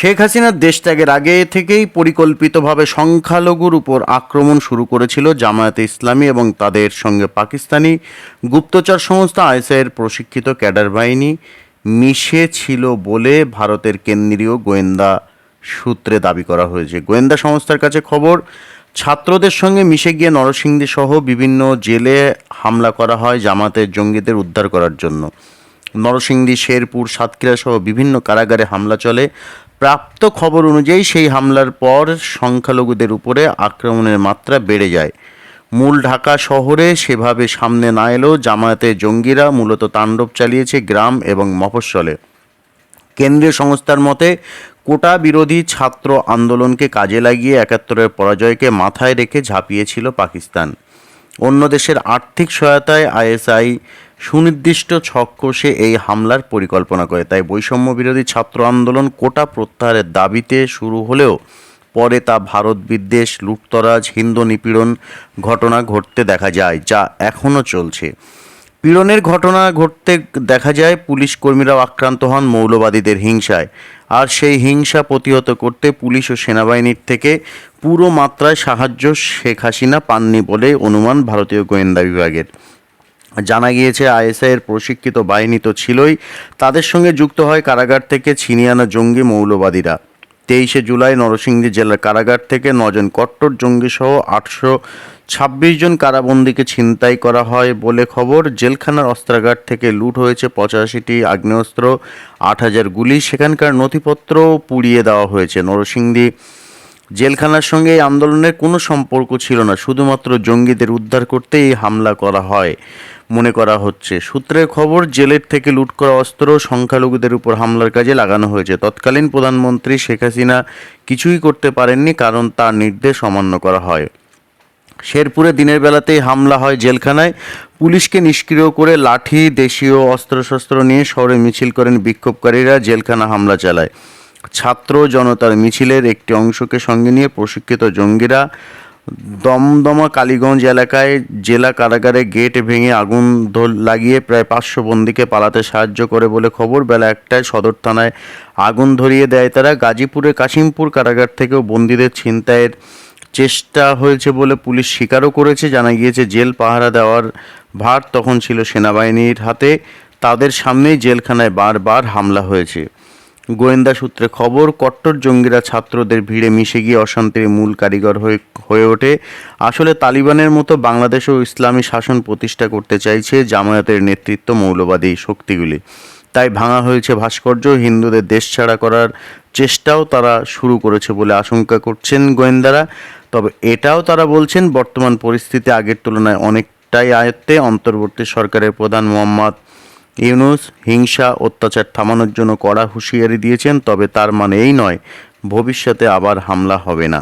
শেখ হাসিনার দেশত্যাগের আগে থেকেই পরিকল্পিতভাবে সংখ্যালঘুর উপর আক্রমণ শুরু করেছিল জামায়াতে ইসলামী এবং তাদের সঙ্গে পাকিস্তানি গুপ্তচর সংস্থা আইএসআইয়ের প্রশিক্ষিত ক্যাডার বাহিনী মিশে ছিল বলে ভারতের কেন্দ্রীয় গোয়েন্দা সূত্রে দাবি করা হয়েছে। গোয়েন্দা সংস্থার কাছে খবর, ছাত্রদের সঙ্গে মিশে গিয়ে নরসিংদী সহ বিভিন্ন জেলে হামলা করা হয় জামাতের জঙ্গিদের উদ্ধার করার জন্য। নরসিংদী, শেরপুর, সাতক্ষীরা সহ বিভিন্ন কারাগারে হামলা চলে। প্রাপ্ত খবর অনুযায়ী সেই হামলার পর সংখ্যালঘুদের উপরে আক্রমণের মাত্রা বেড়ে যায়। মূল ঢাকা শহরে সেভাবে সামনে না এলেও জামায়াতের জঙ্গিরা মূলত তাণ্ডব চালিয়েছে গ্রাম এবং মফস্বলে। কেন্দ্রীয় সংস্থার মতে, কোটা বিরোধী ছাত্র আন্দোলনকে কাজে লাগিয়ে একাত্তরের পরাজয়কে মাথায় রেখে ঝাঁপিয়েছিল পাকিস্তান। অন্য দেশের আর্থিক সহায়তায় আইএসআই সুনির্দিষ্ট ছক কষে এই হামলার পরিকল্পনা করে। তাই বৈষম্য বিরোধী ছাত্র আন্দোলন কোটা প্রত্যাহারের দাবিতে শুরু হলেও পরে তা ভারত বিদ্বেষ, লুটতরাজ, হিন্দু নিপীড়ন ঘটনা ঘটতে দেখা যায়, যা এখনও চলছে। পীড়নের ঘটনা ঘটতে দেখা যায়, পুলিশ কর্মীরাও আক্রান্ত হন মৌলবাদীদের হিংসায়। আর সেই হিংসা প্রতিহত করতে পুলিশ ও সেনাবাহিনীর থেকে পুরো মাত্রায় সাহায্য শেখ হাসিনা পাননি বলে অনুমান ভারতীয় গোয়েন্দা বিভাগের। জানা গিয়েছে, আইএসআইয়ের প্রশিক্ষিত বাহিনী তো ছিলই। তাদের সঙ্গে যুক্ত হয় কারাগার থেকে ছিনিয়ে আনা জঙ্গি মৌলবাদীরা। তেইশে জুলাই নরসিংদী জেলার কারাগার থেকে নজন কট্টর জঙ্গি সহ আটশো ছাব্বিশ জন কারাবন্দীকে ছিনতাই করা হয় বলে খবর। জেলখানার অস্ত্রাগার থেকে লুট হয়েছে পঁচাশিটি আগ্নেয়াস্ত্র, আট হাজার গুলি। সেখানকার নথিপত্র পুড়িয়ে দেওয়া হয়েছে। নরসিংদী জেলখানার সঙ্গে এই আন্দোলনের কোনো সম্পর্ক ছিল না, শুধুমাত্র জঙ্গিদের উদ্ধার করতে এই হামলা করা হয়, মনে করা হচ্ছে। সূত্রের খবর, জেলের থেকে লুট করা অস্ত্র সংখ্যালঘুদের উপর হামলার কাজে লাগানো হয়েছে। তৎকালীন প্রধানমন্ত্রী শেখ হাসিনা কিছুই করতে পারেননি, কারণ তার নির্দেশ অমান্য করা হয়। শেরপুরে দিনের বেলাতেই হামলা হয় জেলখানায়। পুলিশকে নিষ্ক্রিয় করে লাঠি, দেশীয় অস্ত্রশস্ত্র নিয়ে শহরে মিছিল করেন বিক্ষোভকারীরা, জেলখানা হামলা চালায়। ছাত্র জনতার মিছিলের একটি অংশকে সঙ্গে নিয়ে প্রশিক্ষিত জঙ্গিরা দমদমা কালীগঞ্জ এলাকায় জেলা কারাগারে গেট ভেঙে আগুন লাগিয়ে প্রায় পাঁচশো বন্দীকে পালাতে সাহায্য করে বলে খবর। বেলা একটায় সদর থানায় আগুন ধরিয়ে দেয় তারা। গাজীপুরের কাশিমপুর কারাগার থেকেও বন্দীদের ছিনতাইয়ের চেষ্টা হয়েছে বলে পুলিশ স্বীকারও করেছে। জানা গিয়েছে, জেল পাহারা দেওয়ার ভার তখন ছিল সেনাবাহিনীর হাতে। তাদের সামনেই জেলখানায় বারবার হামলা হয়েছে। গোয়েন্দা সূত্রে খবর, কট্টর জঙ্গিরা ছাত্রদের ভিড়ে মিশে গিয়ে অশান্তির মূল কারিগর হয়ে হয়ে ওঠে। আসলে তালিবানের মতো বাংলাদেশেও ইসলামী শাসন প্রতিষ্ঠা করতে চাইছে জামায়াতের নেতৃত্ব মৌলবাদী শক্তিগুলি। তাই ভাঙা হয়েছে ভাস্কর্য, হিন্দুদের দেশ ছাড়া করার চেষ্টাও তারা শুরু করেছে বলে আশঙ্কা করছেন গোয়েন্দারা। তবে এটাও তারা বলছেন, বর্তমান পরিস্থিতি আগের তুলনায় অনেকটাই আয়ত্তে। অন্তর্বর্তী সরকারের প্রধান মোহাম্মদ ইউনুস হিংসা, অত্যাচার থামানোর জন্য কড়া হুঁশিয়ারি দিয়েছেন, তবে তার মানে এই নয়, ভবিষ্যতে আবার হামলা হবে না।